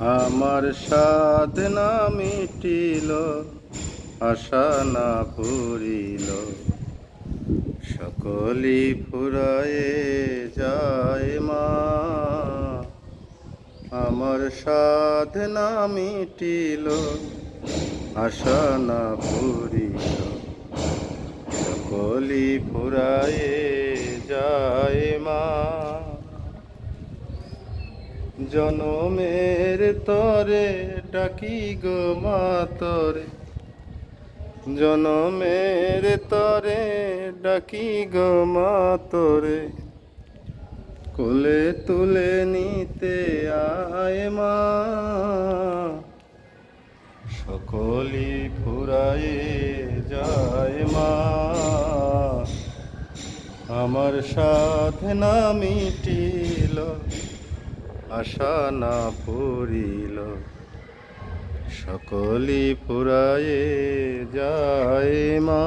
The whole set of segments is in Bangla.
আমার সাধ না মিটিল, আশা না পুরিল সকলি ফুরায়ে যায় মা। আমার সাধ না মিটিল, আশা না পুরিল সকলি ফুরায়ে যায় মা। জনমের তরে ডাকি গো মা তরে। জনমের তরে ডাকি গো মা তরে। কোলে তুলে নিতে আয় মা। সকলি ফুরায়ে যায় মা। আমার সাধনা মিটিল। আশা না পুরিল সকলি ফুরায়ে যায় মা।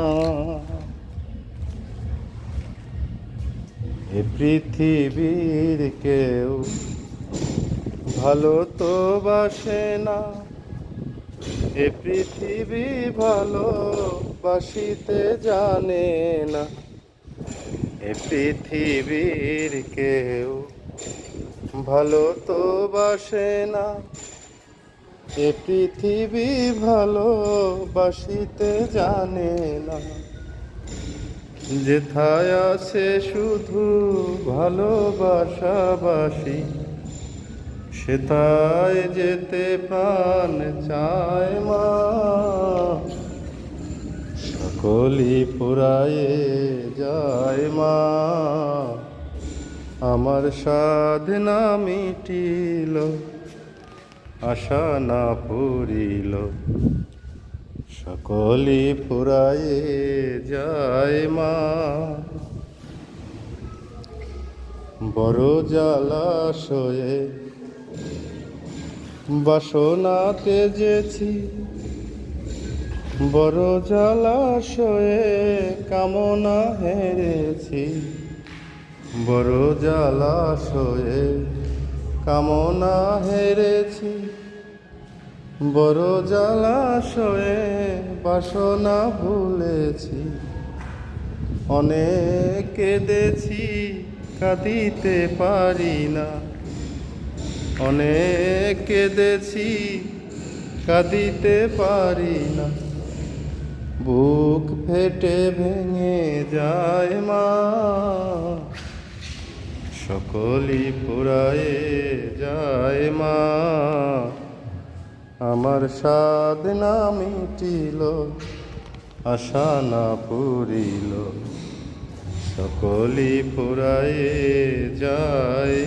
এ পৃথিবীর কেউ ভালো তো বাসে না। এ পৃথিবী ভালো বাসিতে জানে না। এ পৃথিবীর কেউ ভালো তো বাসে না। এ পৃথিবী ভালো বাসিতে জানে না। যেথায় আছে শুধু ভালোবাসাবাসি সেথায় যেতে প্রাণ চায় মা। সকলি পুরায়ে যায় মা। আমার সাধনা মিটিল, আশা না পুরিল সকলি ফুরায়ে যায় মা। বড় জলাশয়ে বাসনা তেজেছি বড় জলাশয়ে কামনা হেরেছি। বড় জলাশয়ে কামনা হেরেছি। বড় জলাশয়ে বাসনা ভুলেছি। অনেক কেঁদেছি, কাঁদিতে পারি না। অনেক কেঁদেছি, কাঁদিতে পারি না। বুক ফেটে ভেঙে যায় মা। সকলি পুরায়ে যায় মা। আমার সাধনা মিটিল আশা না পুরিল সকলি পুরায়ে যায়